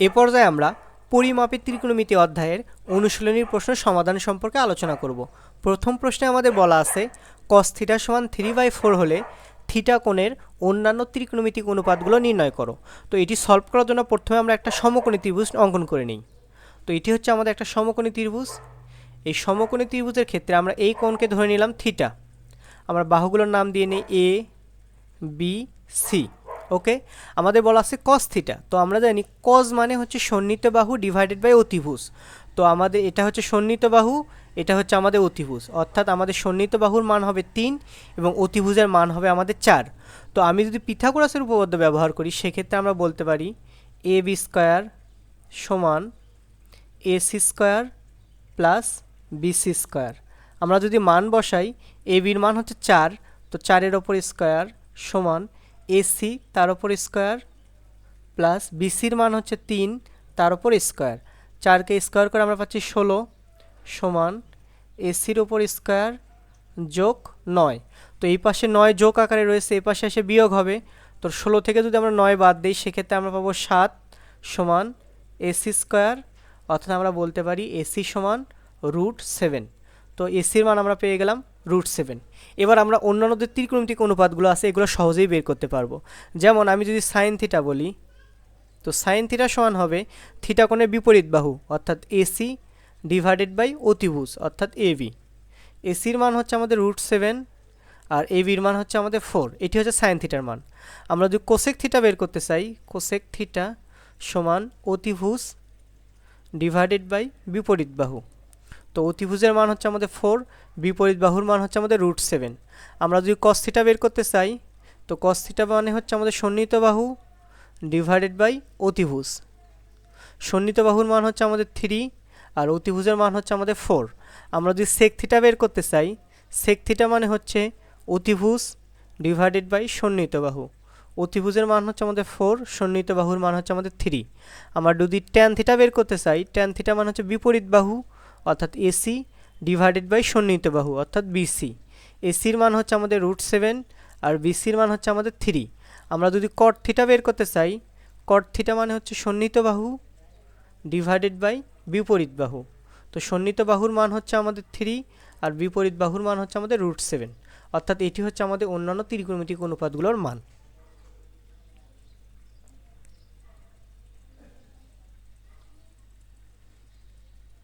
এ পর্যায়ে আমরা পরিমাপের ত্রিকোণমিতি অধ্যায়ের অনুশীলনীর প্রশ্ন সমাধান সম্পর্কে আলোচনা করব। প্রথম প্রশ্নে আমাদের বলা আছে কস থিটা সমান থ্রি বাই ফোর হলে থিটা কোণের অন্যান্য ত্রিকোণমিতিক অনুপাতগুলো নির্ণয় করো। তো এটি সলভ করার জন্য প্রথমে আমরা একটা সমকোণী ত্রিভুজ অঙ্কন করে নিই। তো এটি হচ্ছে আমাদের একটা সমকোণী ত্রিভুজ। এই সমকোণী ত্রিভুজের ক্ষেত্রে আমরা এই কোণকে ধরে নিলাম থিটা আমরা বাহুগুলোর নাম দিয়ে নিই এ বি সি ওকে? আমাদের বলা আছে কস থিটা তো আমরা জানি কজ মানে হচ্ছে সন্নিহিত বাহু ডিভাইডেড বাই অতিভুজ। তো আমাদের এটা হচ্ছে সন্নিহিত বাহু, এটা হচ্ছে আমাদের অতিভুজ। অর্থাৎ আমাদের সন্নিহিত বাহুর মান হবে তিন এবং অতিভুজের মান হবে আমাদের চার। তো আমি যদি পিথাগোরাসের উপপাদ্য ব্যবহার করি, সেক্ষেত্রে আমরা বলতে পারি এ বি স্কোয়ার সমান A C square plus BC square আমরা যদি মান বসাই এ বির মান হচ্ছে চার, তো চারের ওপর স্কোয়ার সমান এসি তার ওপর স্কোয়ার প্লাস বিসির মান হচ্ছে তিন, তার ওপর স্কোয়ার চারকে স্কোয়ার করে আমরা পাচ্ছি ষোলো সমান এসির ওপর স্কোয়ার যোগ নয়। তো এই পাশে নয় যোগ আকারে রয়েছে, এই পাশে এসে বিয়োগ হবে। তো ষোলো থেকে যদি আমরা নয় বাদ দিই, সেক্ষেত্রে আমরা পাবো সাত সমান এসি স্কোয়ার অর্থাৎ আমরা বলতে পারি এসি সমান রুট সেভেন তো এসির মান আমরা পেয়ে গেলাম রুট সেভেন। এবার আমরা অন্যান্য যে ত্রিকোণমিতিক অনুপাতগুলো আছে, এগুলো সহজেই বের করতে পারব। যেমন আমি যদি সাইন থিটা বলি, তো সাইন থিটা সমান হবে থিটা কোণের বিপরীত বাহু, অর্থাৎ এসি ডিভাইডেড বাই অতিভুজ, অর্থাৎ এবি এসির মান হচ্ছে আমাদের রুট সেভেন আর এবির মান হচ্ছে আমাদের ফোর। এটি হচ্ছে সাইন থিটার মান। আমরা যদি কোসেক থিটা বের করতে চাই কোসেক থিটা সমান অতিভুজ ডিভাইডেড বাই বিপরীত বাহু। তো অতিভুজের মান হচ্ছে আমাদের ফোর বিপরীত বাহুর মান হচ্ছে আমাদের রুট সেভেন আমরা যদি কস থিটা বের করতে চাই, তো কস থিটা মানে হচ্ছে আমাদের সন্নিহিত বাহু ডিভাইডেড বাই অতিভুজ। সন্নিহিত বাহুর মান হচ্ছে আমাদের থ্রি আর অতিভুজের মান হচ্ছে আমাদের ফোর আমরা যদি সেক থিটা বের করতে চাই সেক থিটা মানে হচ্ছে অতিভুজ ডিভাইডেড বাই সন্নিহিত বাহু। অতিভুজের মান হচ্ছে আমাদের ফোর সন্নিহিত বাহুর মান হচ্ছে আমাদের থ্রি আমরা যদি ট্যান থিটা বের করতে চাই ট্যান থিটা মানে হচ্ছে বিপরীত বাহু অর্থাৎ এসি ডিভাইডেড বাই সন্নিহিত বাহু, অর্থাৎ বিসি এসির মান হচ্ছে আমাদের রুট সেভেন আর বিসির মান হচ্ছে আমাদের থ্রি আমরা যদি কট থিটা বের করতে চাই কট থিটা মানে হচ্ছে সন্নিহিত বাহু ডিভাইডেড বাই বিপরীত বাহু। তো সন্নিহিত বাহুর মান হচ্ছে আমাদের থ্রি আর বিপরীত বাহুর মান হচ্ছে আমাদের রুট সেভেন অর্থাৎ এটি হচ্ছে আমাদের অন্যান্য ত্রিকোণমিতিক অনুপাতগুলোর মান।